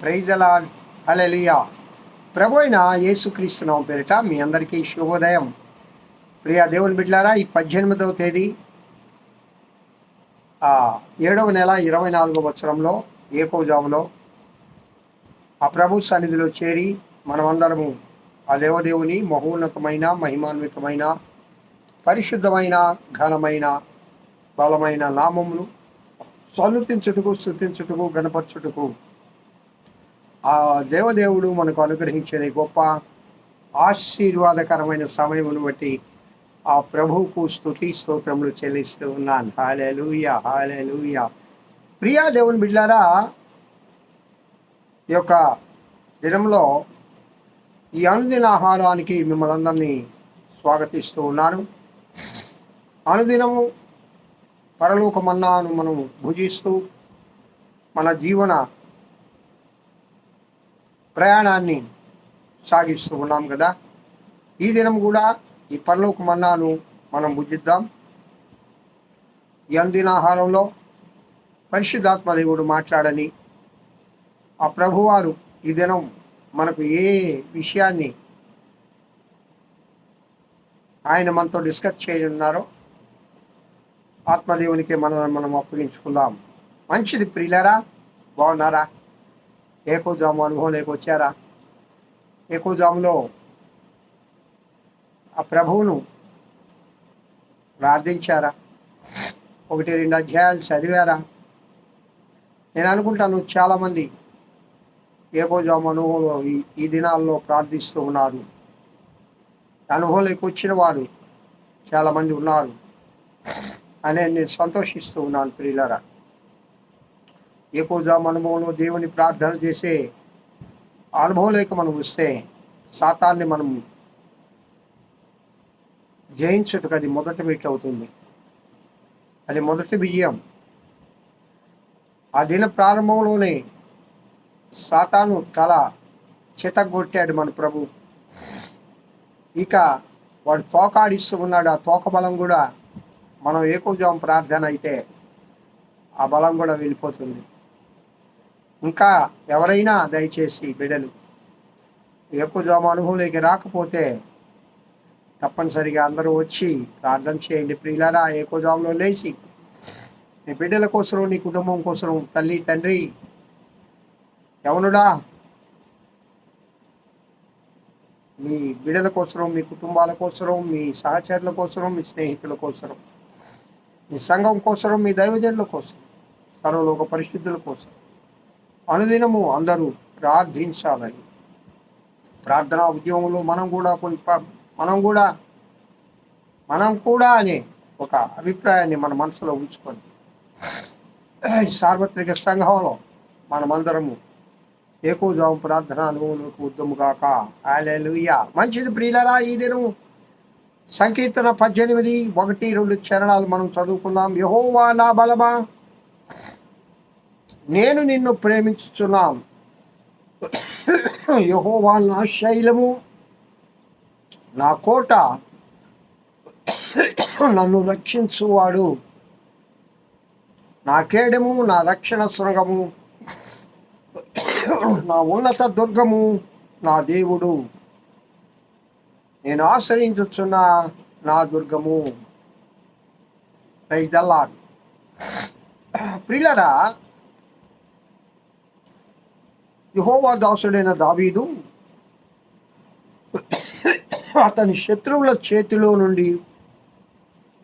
Praise అలా అలెలియా ప్రభు అయిన యేసుక్రీస్తునాం పేరిట మీ అందరికీ శుభోదయం. ప్రియా దేవుని బిడ్లారా ఈ పద్దెనిమిదవ తేదీ ఆ, ఏడవ నెల ఇరవై నాలుగవ సంవత్సరంలో ఏకోజాములో ఆ ప్రభు సన్నిధిలో చేరి మనమందరము ఆ దేవదేవుని మహోన్నతమైన మహిమాన్వితమైన పరిశుద్ధమైన ఘనమైన బలమైన నామమును సన్నుతించుటకు స్థుతించుటకు గణపరచుటకు ఆ దేవదేవుడు మనకు అనుగ్రహించిన గొప్ప ఆశీర్వాదకరమైన సమయమును బట్టి ఆ ప్రభువుకు స్థుతి స్తోత్రములు చెల్లిస్తూ ఉన్నాను. హాలెలూయ హాలెలూయ ప్రియా దేవుని బిడ్డారా ఈ యొక్క దినంలో ఈ అనుదిన ఆహారానికి మిమ్మల్ని అందరినీ స్వాగతిస్తూ ఉన్నాను. అనుదినము పరలోకమన్నాను మనం భుజిస్తూ మన జీవన ప్రయాణాన్ని సాగిస్తూ ఉన్నాం కదా. ఈ దినం కూడా ఈ పరలోక మన్నాను మనం భుజిద్దాం ఈ అందిన ఆహారంలో పరిశుద్ధాత్మ దేవుడు మాట్లాడని ఆ ప్రభువారు ఈ దినం మనకు ఏ విషయాన్ని ఆయన మనతో డిస్కస్ చేయనున్నారో ఆత్మదేవునికి మనం మనం అప్పగించుకుందాం. మంచిది ప్రియులరా బాగున్నారా? ఏకోజాము అనుభవం లేకొచ్చారా ఏకోజాములో ఆ ప్రభువును ప్రార్థించారా ఒకటి రెండు అధ్యాయాలు చదివారా నేను అనుకుంటాను చాలామంది ఏకోజాము అనుభవంలో ఈ ఈ దినాల్లో ప్రార్థిస్తూ ఉన్నారు అనుభవంలోకి వచ్చిన వారు చాలామంది ఉన్నారు అనే నేను సంతోషిస్తూ ఉన్నాను ప్రియులరా ఏకోజాము అనుభవంలో దేవుని ప్రార్థన చేసే అనుభవంలోకి మనం వస్తే శాతాన్ని మనం జయించుటకు అది మొదటి మెట్లు అవుతుంది. అది మొదటి విజయం ఆ దిన ప్రారంభంలోనే సాతాను తల చితగొట్టాడు మన ప్రభు. ఇక వాడు తోకాడిస్తూ ఉన్నాడు. ఆ తోక బలం కూడా మనం ఏకోజాం ప్రార్థన అయితే ఆ బలం కూడా వెళ్ళిపోతుంది. ఇంకా ఎవరైనా దయచేసి బిడ్డలు ఏకోజామ అనుభవంలోకి రాకపోతే తప్పనిసరిగా అందరూ వచ్చి ప్రార్థన చేయండి. ప్రియులారా ఏకోజాములో లేచి నీ బిడ్డల కోసం నీ కుటుంబం కోసం తల్లి తండ్రి యవనుడా మీ బిడ్డల కోసం మీ కుటుంబాల కోసం మీ సహచరుల కోసం మీ స్నేహితుల కోసం మీ సంఘం కోసం మీ దైవజనుల కోసం సర్వలోక పరిశుద్ధుల కోసం అనుదినము అందరూ ప్రార్థించాలని. ప్రార్థనా ఉద్యమంలో మనం కూడా కొన్ని మనం కూడా మనం కూడా అనే ఒక అభిప్రాయాన్ని మన మనసులో ఉంచుకొని సార్వత్రిక సంఘంలో మనమందరము ఏకోజాము ప్రార్థన అనుభవంలోకి ఉద్దము కాక ఆలెలుయ్య మంచిది ప్రియులరా ఈ దినం సంకీర్తన పద్దెనిమిది ఒకటి రెండు చరణాలు మనం చదువుకుందాం యహోవా నా బలమా? నేను నిన్ను ప్రేమించుచున్నాను యహోవా నా శైలము నా కోట నన్ను రక్షించువాడు. నా కేడము నా రక్షణ శృంగము నా ఉన్నత దుర్గము నా దేవుడు. నేను ఆశ్రయించుచున్న నా దుర్గము. దల్లా ప్రియులరా యహోవా దాసుడైన దావీదు అతని శత్రువుల చేతిలో నుండి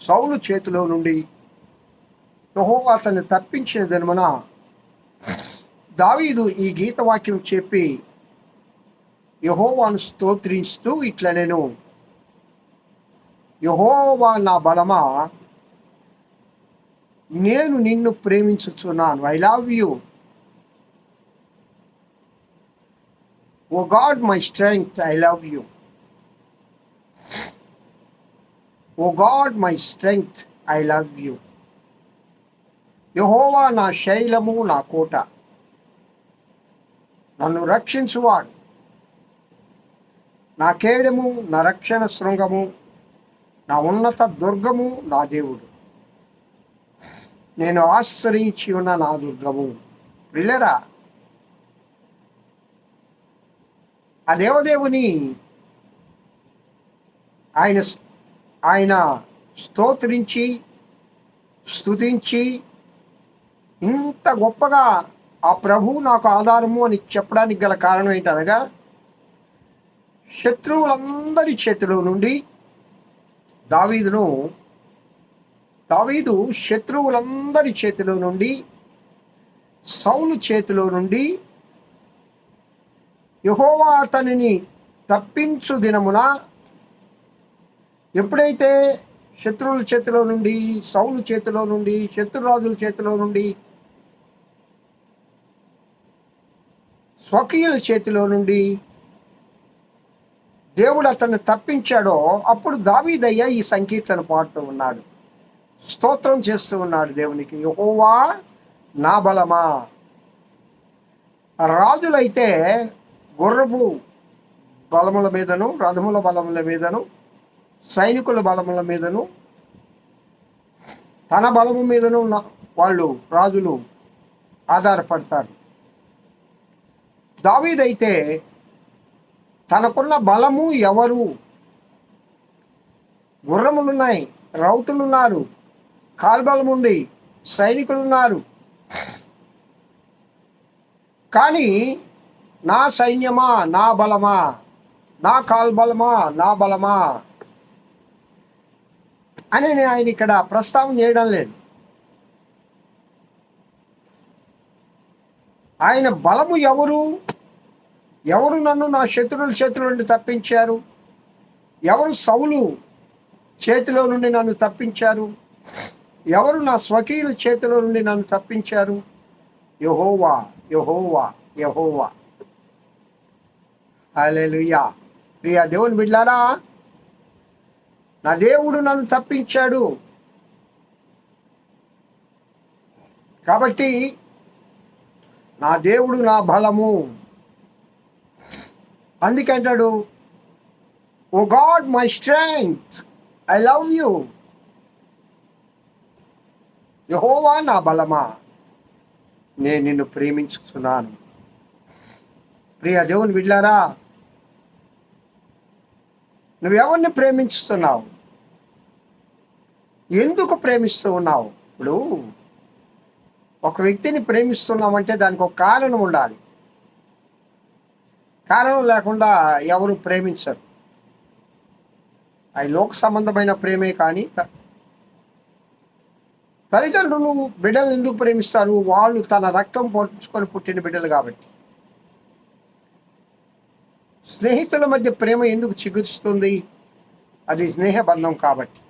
సౌలు చేతిలో నుండి యహోవా అతన్ని తప్పించిన దినమున దావీదు ఈ గీత వాక్యం చెప్పి యహోవాను స్తోత్రిస్తూ ఇట్లా నేను యహోవా నా బలమా? నేను నిన్ను ప్రేమించుచున్నాను. I love you O God my strength I love you O God my strength I love you యహోవా నా శైలము నా కోట. నన్ను రక్షించువాడు. నా కేడము నా రక్షణ శృంగము నా ఉన్నత దుర్గము నా దేవుడు. నేను ఆశ్రయించి ఉన్న నా దుర్గము. వెళ్ళరా? ఆ దేవదేవుని ఆయన ఆయన స్తోత్రించి స్తుతించి ఇంత గొప్పగా ఆ ప్రభు నాకు ఆధారము అని చెప్పడానికి గల కారణం ఏంటనగా శత్రువులందరి చేతిలో నుండి దావీదును దావీదు శత్రువులందరి చేతిలో నుండి సౌలు చేతిలో నుండి యహోవా అతనిని తప్పించు దినమున ఎప్పుడైతే శత్రువుల చేతిలో నుండి సౌలు చేతిలో నుండి శత్రురాజుల చేతిలో నుండి స్వకీయుల చేతిలో నుండి దేవుడు అతన్ని తప్పించాడో అప్పుడు దావీదయ్య ఈ సంకీర్తన పాడుతూ ఉన్నాడు. స్తోత్రం చేస్తూ ఉన్నాడు దేవునికి యహోవా నా బలమా? రాజులైతే గుర్రపు బలముల మీదను రథముల బలముల మీదను సైనికుల బలముల మీదను తన బలము మీదను ఉన్న- వాళ్ళు రాజులు ఆధారపడతారు. దావీదైతే తనకున్న బలము ఎవరు? గుర్రములున్నాయి రౌతులున్నారు కాల్బలం ఉంది సైనికులు ఉన్నారు కానీ నా సైన్యమా నా బలమా? నా కాల్బలమా నా బలమా? అని నేను ఆయన ఇక్కడ ప్రస్తావన చేయడం లేదు. ఆయన బలము ఎవరు? ఎవరు నన్ను నా శత్రువుల చేతిలో నుండి తప్పించారు? ఎవరు సౌలు చేతిలో నుండి నన్ను తప్పించారు? ఎవరు నా స్వకీయుల చేతిలో నుండి నన్ను తప్పించారు? యహోవా యహోవా యహోవా. అలెలుయా ప్రియా దేవుని బిడ్లారా నా దేవుడు నన్ను తప్పించాడు. కాబట్టి నా దేవుడు నా బలము. అందుకంటాడు O God my strength I love you. యహోవా నా బలమా. నేను నిన్ను ప్రేమించుతున్నాను ప్రియ దేవుని బిడ్లారా నువ్వెవరిని ప్రేమించుతున్నావు? ఎందుకు ప్రేమిస్తూ ఉన్నావు ఇప్పుడు ఒక వ్యక్తిని ప్రేమిస్తున్నామంటే దానికి ఒక కారణం ఉండాలి. కారణం లేకుండా ఎవరు ప్రేమించరు. అది లోక సంబంధమైన ప్రేమే కానీ తల్లిదండ్రులు బిడ్డలు ఎందుకు ప్రేమిస్తారు? వాళ్ళు తన రక్తం పోల్చుకొని పుట్టిన బిడ్డలు కాబట్టి. స్నేహితుల మధ్య ప్రేమ ఎందుకు చిగురుస్తుంది? అది స్నేహ బంధం కాబట్టి.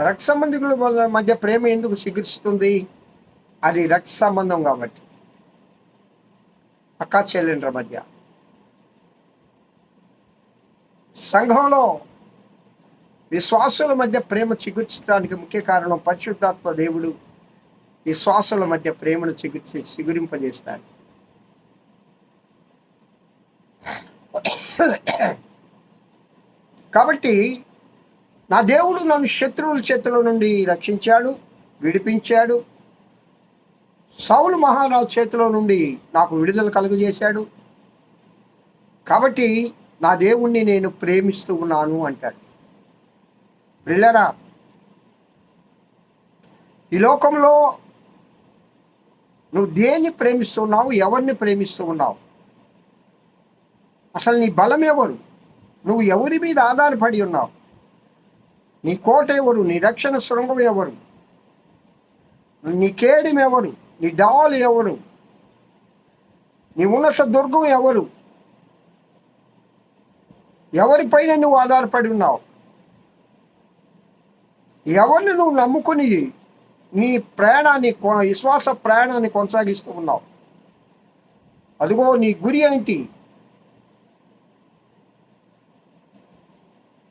రక్త సంబంధికుల వల్ల- మధ్య ప్రేమ ఎందుకు చిగురుస్తుంది? అది రక్త సంబంధం కాబట్టి. అక్క చెల్లెండ్ర మధ్య. సంఘంలో విశ్వాసుల మధ్య ప్రేమ చిగుర్చడానికి ముఖ్య కారణం పరిశుద్ధాత్మ దేవుడు విశ్వాసుల మధ్య ప్రేమను చిగుర్చి చిగురింపజేస్తాడు. కాబట్టి నా దేవుడు నన్ను శత్రువుల చేతిలో నుండి రక్షించాడు విడిపించాడు. సౌలు మహారాజు చేతిలో నుండి నాకు విడుదల కలుగజేశాడు. కాబట్టి నా దేవుణ్ణి నేను ప్రేమిస్తూ ఉన్నాను అంటాడు. బ్రిల్లరా ఈ లోకంలో నువ్వు దేన్ని ప్రేమిస్తున్నావు ఎవరిని ప్రేమిస్తూ ఉన్నావు? అసలు నీ బలం ఎవరు నువ్వు ఎవరి మీద ఆధారపడి ఉన్నావు? నీ కోట ఎవరు? నీ రక్షణ శృంగం ఎవరు? నీ కేడిం ఎవరు? నీ డాల్ ఎవరు? నీ ఉన్నత దుర్గం ఎవరు? ఎవరిపైన నువ్వు ఆధారపడి ఉన్నావు? ఎవరిని నువ్వు నమ్ముకుని నీ ప్రయాణాన్ని కొ- విశ్వాస ప్రయాణాన్ని కొనసాగిస్తూ ఉన్నావు? అదిగో నీ గురి ఏంటి?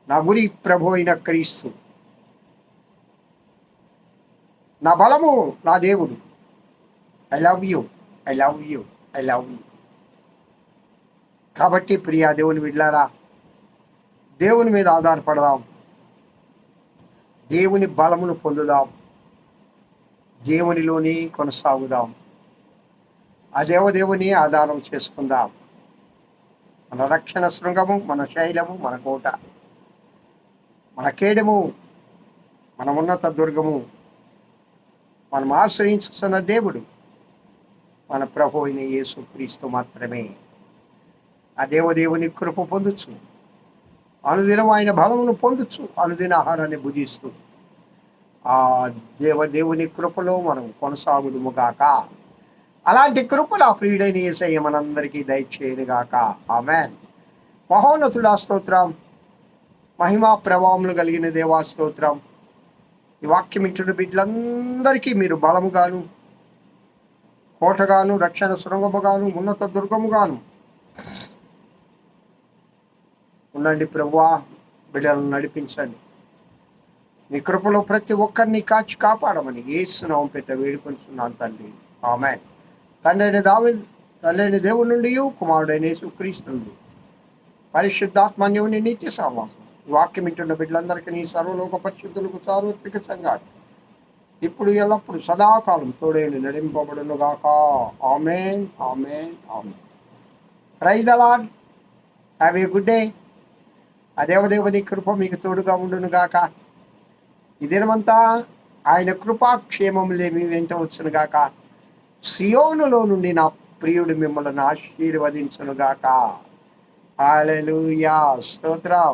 నా గురి ప్రభు అయిన క్రీస్తు. నా బలము నా దేవుడు. I love you I love you I love you కాబట్టి ప్రియా దేవుని విడ్లారా దేవుని మీద ఆధారపడదాం. దేవుని బలమును పొందుదాం. దేవునిలోనే కొనసాగుదాం. ఆ దేవదేవుని ఆధారం చేసుకుందాం. మన రక్షణ శృంగము మన శైలము మన కోట. మన కేడము మన ఉన్నత దుర్గము మనం ఆశ్రయించుకున్న దేవుడు మన ప్రభు అయిన యేసు క్రీస్తు మాత్రమే. ఆ దేవదేవుని కృప పొందొచ్చు అనుదినం ఆయన బలమును పొందొచ్చు అనుదిన ఆహారాన్ని భుజిస్తూ. ఆ దేవదేవుని కృపలో మనం కొనసాగుదుముగాక. అలాంటి కృపలు ఆ ప్రియుడైన ఏసయ్య మనందరికీ దయచేయనుగాక. ఆమెన్. మహోన్నతుడా స్తోత్రం. మహిమా ప్రభావములు కలిగిన దేవా స్తోత్రం. ఈ వాక్యం ఇచ్చిన బిడ్డలందరికీ మీరు బలముగాను కోటగాను రక్షణ సురంగముగాను ఉన్నత దుర్గముగాను ఉండండి ప్రభువా బిడ్డలను నడిపించండి. మీ కృపలో ప్రతి ఒక్కరిని కాచి కాపాడమని ఏసునామం పెట్ట వేడుకొంటున్నాను తండ్రి. ఆమె తండ్రి అయిన దావి తండ్రి అయిన దేవుడి నుండి కుమారుడైన యేసుక్రీస్తు నుండి పరిశుద్ధాత్మన్యుని నిత్య సహవాసం. వాక్యం వింటున్న బిడ్డలందరికీ నీ సర్వలోక పరిశుద్ధులకు సార్వత్రిక సంఘాలు. ఇప్పుడు ఎల్లప్పుడు సదాకాలం తోడేని నడింపబడును గాక amen amen. Amen praise the Lord have a good day ఆ దేవదేవుని కృప మీకు తోడుగా ఉండును గాక ఈ దినమంతా ఆయన కృపాక్షేమములే మీ వెంట వచ్చును గాక సియోనులో నుండి నా ప్రియుడు మిమ్మల్ని ఆశీర్వదించును గాక హాలెలూయా స్తోత్రం.